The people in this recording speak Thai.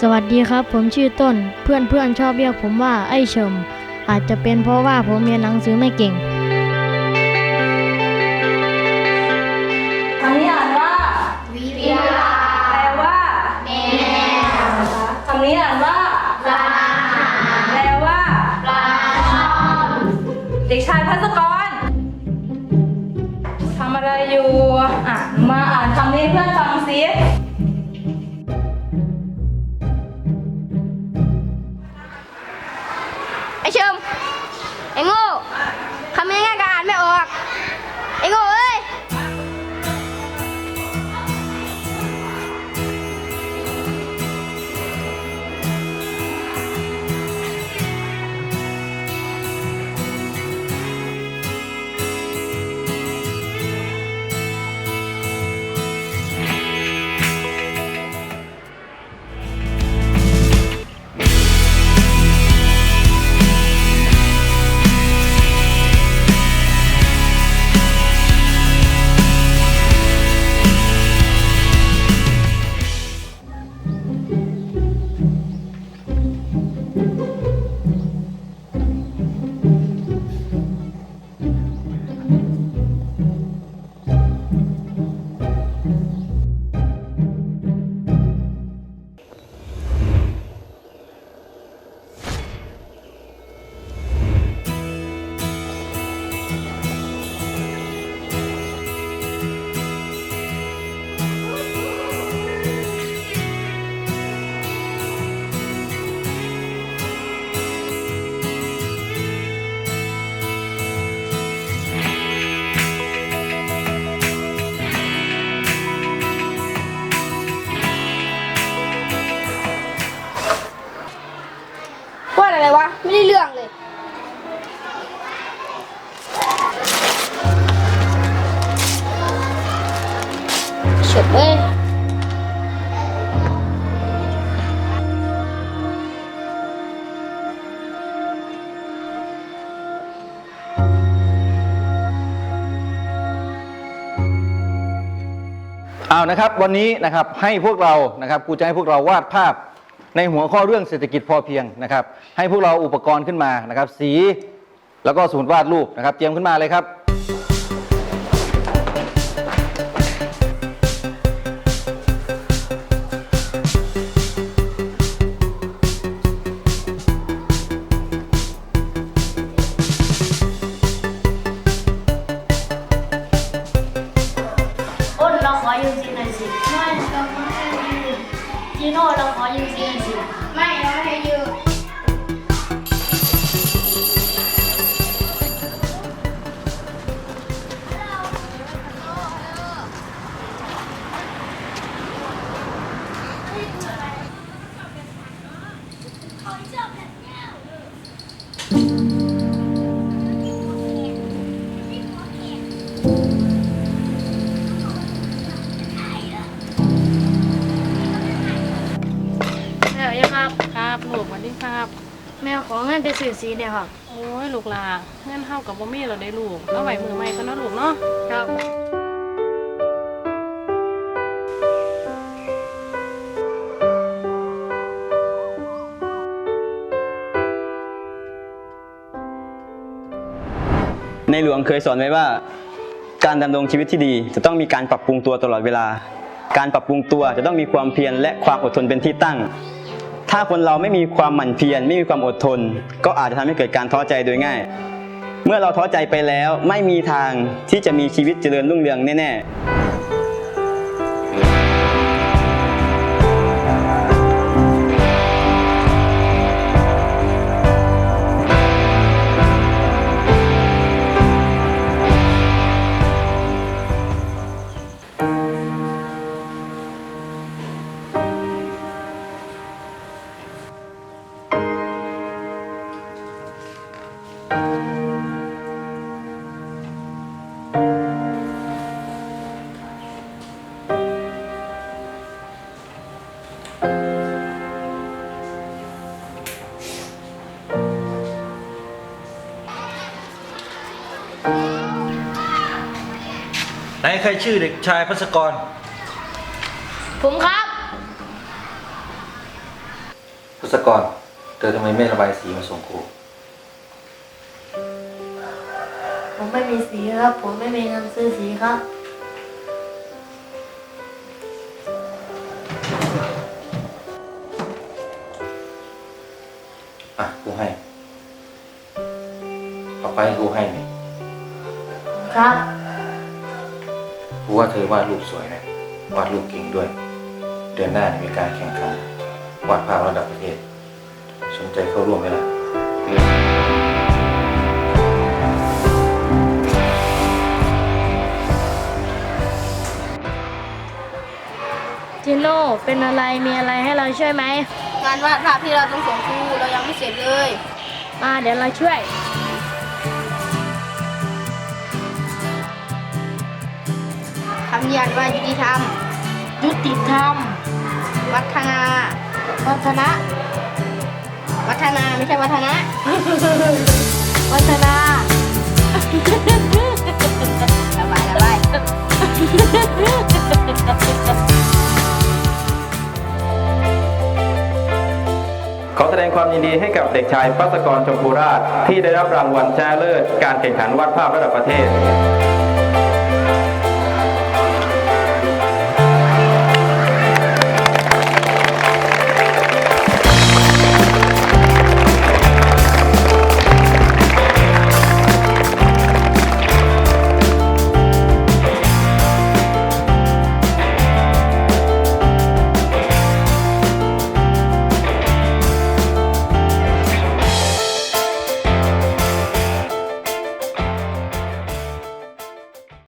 สวัสดีครับ ผมชื่อต้นเพื่อนเพื่อนๆชอบเรียกผมว่าไอ้เฉิมอาจจะเป็นเพราะว่าผมเรียนหนังสือไม่เก่ง คำนี้อ่านว่าวิทยาแปลว่าแมวคำนี้อ่านว่าปลาแปลว่าปลาชอนเด็กชายพัสกรทำอะไรอยู่อะมาอ่านคำนี้เพื่อนฟังสิ ไอเชิมไอโง่คำนี้ง่ายก็อ่านไม่ออก เฉดเลยเอานะครับวันนี้นะครับให้พวกเรานะครับครูจะให้พวกเราวาดภาพในหัวข้อเรื่องเศรษฐกิจพอเพียงนะครับ ให้พวกเราอุปกรณ์ขึ้นมานะครับ สีแล้วก็สมุดวาดรูปนะครับ เตรียมขึ้นมาเลยครับ โน่เราขอยืมซีหน่สิไม่เราไม่ให้ยืม แม่ขอเงินไปซื้อสีเนี่ยครับโอ้ยลูกลาเงินเท่ากับบ่มีเราได้ลูกเอาไว้มือใหม่กันนะลูกเนาะครับในหลวงเคยสอนไว้ว่า การดำรงชีวิตที่ดีจะต้องมีการปรับปรุงตัวตลอดเวลา การปรับปรุงตัวจะต้องมีความเพียรและความอดทนเป็นที่ตั้ง ถ้าคนเราไม่มีความหมั่นเพียรไม่มีความอดทน ก็อาจจะทำให้เกิดการท้อใจโดยง่าย เมื่อเราท้อใจไปแล้วไม่มีทางที่จะมีชีวิตเจริญรุ่งเรืองแน่ๆ ไหนใครชื่อเด็กชายพัสกร ผมครับพุทธกร เธอทำไมไม่ระบายสีมาส่งครู ผมไม่มีสีครับ ผมไม่มีเงินซื้อสีครับ ไปครูให้นี่ครับครูว่าเธอวาดรูปสวยนะวาดรูปเก่งด้วย เดือนหน้าเนี่ยมีการแข่งขันวาดภาพระดับประเทศ สนใจเข้าร่วมไหมล่ะจิโน่เป็นอะไรมีอะไรให้เราช่วยไหมงานวาดภาพที่เราต้องส่งครูเรายังไม่เสร็จเลย มาเดี๋ยวเราช่วยำนิยามว่ายุติธรรม ยุติธรรม วัฒนา วัฒนะ วัฒนาไม่ใช่วัฒนะ วัฒนาระบายระบายขอแสดงความยินดีให้กับเด็กชายปัสกรชมพูราช ที่ได้รับรางวัลชนะเลิศการแข่งขันวาดภาพระดับประเทศ